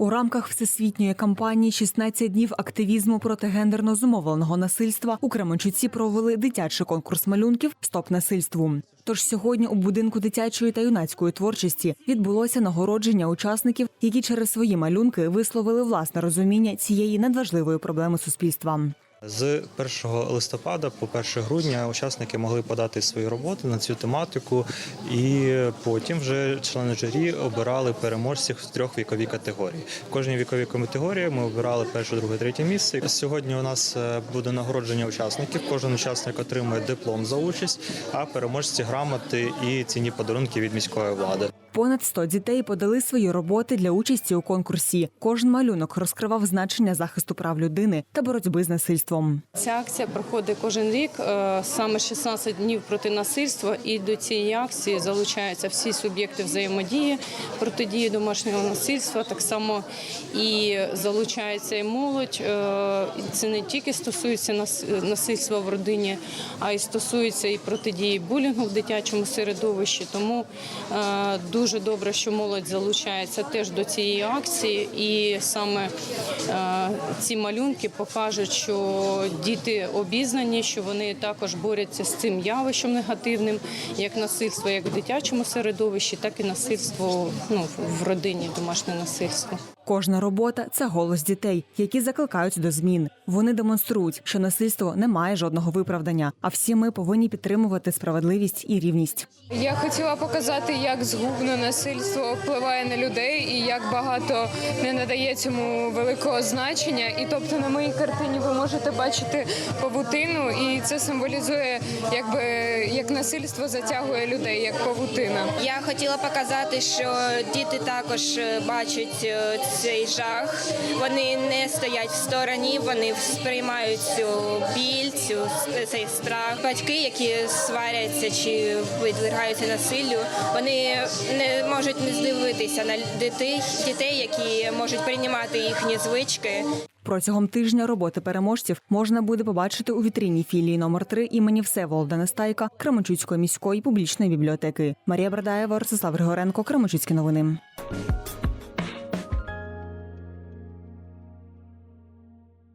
У рамках всесвітньої кампанії «16 днів активізму проти гендерно зумовленого насильства у Кременчуці провели дитячий конкурс малюнків Стоп насильству. Тож сьогодні у будинку дитячої та юнацької творчості відбулося нагородження учасників, які через свої малюнки висловили власне розуміння цієї надважливої проблеми суспільства. З 1 листопада по 1 грудня учасники могли подати свої роботи на цю тематику, і потім вже члени журі обирали переможців з трьох вікові категорії. В кожній віковій категорії ми обирали перше, друге, третє місце. Сьогодні у нас е, буде нагородження учасників. Кожен учасник отримує диплом за участь, а переможці грамоти і цінні подарунки від міської влади. Понад 100 дітей подали свої роботи для участі у конкурсі. Кожен малюнок розкривав значення захисту прав людини та боротьби з насильством. Ця акція проходить кожен рік, е, саме 16 днів проти насильства, і до цієї акції залучаються всі суб'єкти взаємодії протидії домашнього насильства. Так само і залучається і молодь. Е, Це не тільки стосується насильства в родині, а й стосується і протидії булінгу в дитячому середовищі. Тому е, дуже добре, що молодь залучається теж до цієї акції, і саме е, ці малюнки покажуть, що діти обізнані, що вони також борються з цим явищем негативним, як насильство, як в дитячому середовищі, так і насильство ну, в родині, домашнє насильство. Кожна робота це голос дітей, які закликають до змін. Вони демонструють, що насильство не має жодного виправдання, а всі ми повинні підтримувати справедливість і рівність. Я хотіла показати, як згубно насильство впливає на людей і як багато не надає цьому великого значення. І тобто на моїй картині ви можете бачити павутину, і це символізує, якби як насильство затягує людей, як павутина. Я хотіла показати, що діти також е, бачать е, цей жах. Вони не стоять в стороні, вони сприймають цю біль, цю цей страх. Батьки, які сваряться чи підвергаються насиллю, вони не можуть не здивитися на дітей, дітей, які можуть приймати їхні звички. Протягом тижня роботи переможців можна буде побачити у вітріні філії номер 3 імені Всеволода Нестайка Кременчуцької міської публічної бібліотеки. Марія Брадаєва, Ростислав Григоренко, Кременчуцькі новини.